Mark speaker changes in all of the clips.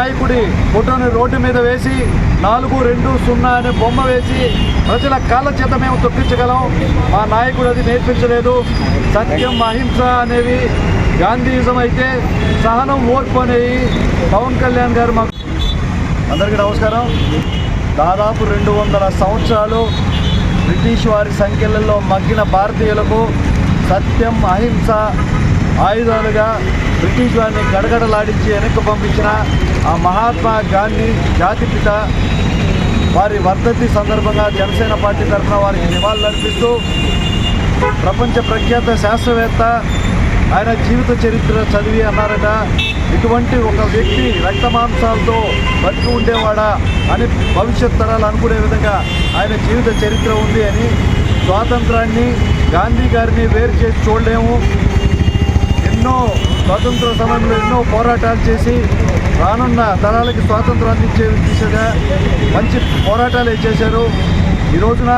Speaker 1: నాయకుడి ఫోటోని రోడ్డు మీద వేసి నాలుగు రెండు సున్నా అనే బొమ్మ వేసి ప్రజల కాళ్ళ చేత మేము తొక్కించగలం మా నాయకుడు అది నేర్పించలేదు సత్యం అహింస అనేవి గాంధీయిజం అయితే సహనం ఓర్పు అనేవి పవన్ కళ్యాణ్ గారు మాకు అందరికీ నమస్కారం దాదాపు రెండు వందల సంవత్సరాలు బ్రిటిష్ వారి సంఖ్యలలో మగ్గిన భారతీయులకు సత్యం అహింస ఆయుధాలుగా బ్రిటిష్ వారిని గడగడలాడించి వెనక్కి పంపించిన ఆ మహాత్మా గాంధీ జాతిపిత వారి వర్ధంతి సందర్భంగా జనసేన పార్టీ తరఫున వారికి నివాళులర్పిస్తూ ప్రపంచ ప్రఖ్యాత శాస్త్రవేత్త ఆయన జీవిత చరిత్ర చదివి అన్నారట ఇటువంటి ఒక వ్యక్తి రక్త మాంసాలతో బతికి ఉండేవాడా అని భవిష్యత్ తరాలు అనుకునే విధంగా ఆయన జీవిత చరిత్ర ఉంది అని స్వాతంత్రాన్ని గాంధీ గారిని వేరు చేసి చూడలేము స్వాతంత్ర సమయంలో ఎన్నో పోరాటాలు చేసి రానున్న తరాలకి స్వాతంత్రం అందించే దిశగా మంచి పోరాటాలు చేశారు ఈ రోజున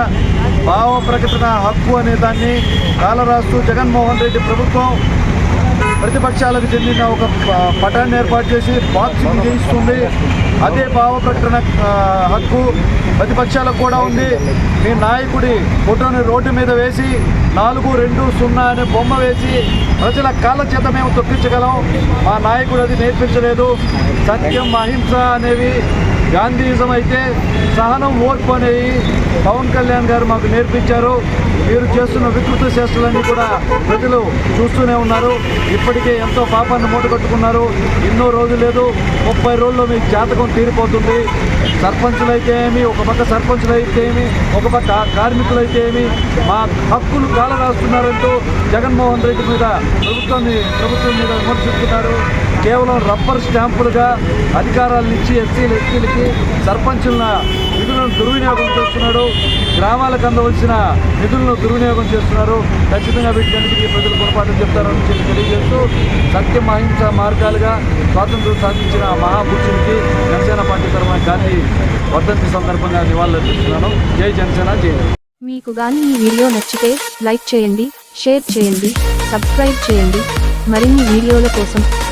Speaker 1: భావ ప్రకటన హక్కు అనే దాన్ని కాలరాస్తూ జగన్మోహన్ రెడ్డి ప్రభుత్వం ప్రతిపక్షాలకు చెందిన ఒక పటాన్ని ఏర్పాటు చేసి బాక్సింగ్ చేయిస్తుంది అదే భావ ప్రకటన హక్కు ప్రతిపక్షాలకు కూడా ఉంది మీ నాయకుడి ఫోటోని రోడ్డు మీద వేసి నాలుగు రెండు సున్నా అనే బొమ్మ వేసి ప్రజల కాళ్ళ చేత మేము తొక్కించగలం మా నాయకుడు అది నేర్పించలేదు సత్యం అహింస అనేవి గాంధీజం అయితే సహనం ఓర్పు అనేది పవన్ కళ్యాణ్ గారు మాకు నేర్పించారు మీరు చేస్తున్న వికృత చేష్టలన్నీ కూడా ప్రజలు చూస్తూనే ఉన్నారు ఇప్పటికే ఎంతో పాపాన్ని కట్టుకున్నారు ఎన్నో రోజులు లేదు ముప్పై రోజుల్లో మీ జాతకం తీరిపోతుంది సర్పంచులైతే ఏమి ఒక పక్క అయితే ఏమి ఒక పక్క కార్మికులు అయితే ఏమి మా హక్కులు కాలరాస్తున్నారంటూ జగన్మోహన్ రెడ్డి మీద ప్రభుత్వాన్ని ప్రభుత్వం మీద విమర్శిస్తున్నారు కేవలం రబ్బర్ స్టాంపులుగా అధికారాలను ఇచ్చి ఎస్సీలు ఎస్టీలకి సర్పంచుల నిధులను దుర్వినియోగం చేస్తున్నాడు గ్రామాలకు అందవలసిన నిధులను దుర్వినియోగం చేస్తున్నారు ఖచ్చితంగా వీటికన్నిటికీ ప్రజలు పొరపాటు చెప్తారని చెప్పి తెలియజేస్తూ సత్యం అహింస మార్గాలుగా స్వాతంత్రం సాధించిన మహాపురుషునికి జనసేన పార్టీ తరఫున గాంధీ వర్ధంతి సందర్భంగా నివాళులర్పిస్తున్నాను జై జనసేన జై మీకు కానీ ఈ వీడియో నచ్చితే లైక్ చేయండి షేర్ చేయండి సబ్స్క్రైబ్ చేయండి మరిన్ని వీడియోల కోసం